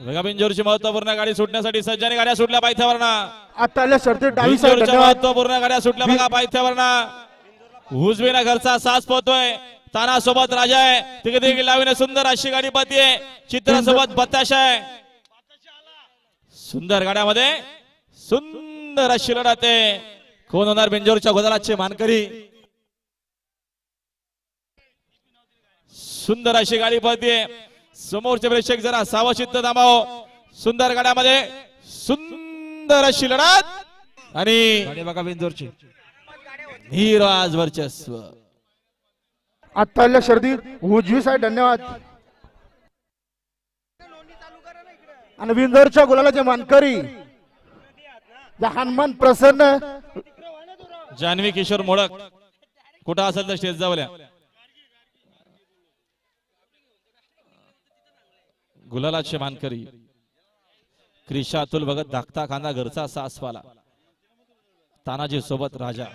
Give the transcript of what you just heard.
बिंजोरची महत्त्वपूर्ण गाडी सुटण्यासाठी सज्जाने गाड्या सुटल्या पायथ्यावरना. आता आल्या शर्ती डावी साईड बिंजोरच्या धन्यवाद महत्त्वपूर्ण गाड्या सुटल्या बघा पायथ्यावरना. उजवीना घरचा सास पोहतोय. ताना सोबत राजा आहे. तिकडे देखील लावीने सुंदर अशी गाडी पती आहे. चित्रासोबत बताशा आहे. सुंदर गाड्यामध्ये सुंदर अशी लढत आहे. कोण होणार बिंजोरच्या गोदालाचे मानकरी? सुंदर अशी गाडी पळते समोरचे प्रेक्षक जरा सावचित्त थांबाव. सुंदर गाड्यामध्ये सुंदर अशी लढत आणि गाडी बघा बिंदोरची धीरवाज वर्चस्व. आता आल्या शर्दी उजवी साईड धन्यवाद. आणि विंदरच्या गुलालाचे मानकरी या हनुमान प्रसन्न. जान्हवी किशोर मोडक कुठं असेल तर स्टेज जावल्या गुलालाचे मानकरी. क्रिशा अतुल भगत धाकता खांदा घरचा सासवाला. तानाजी सोबत राजा.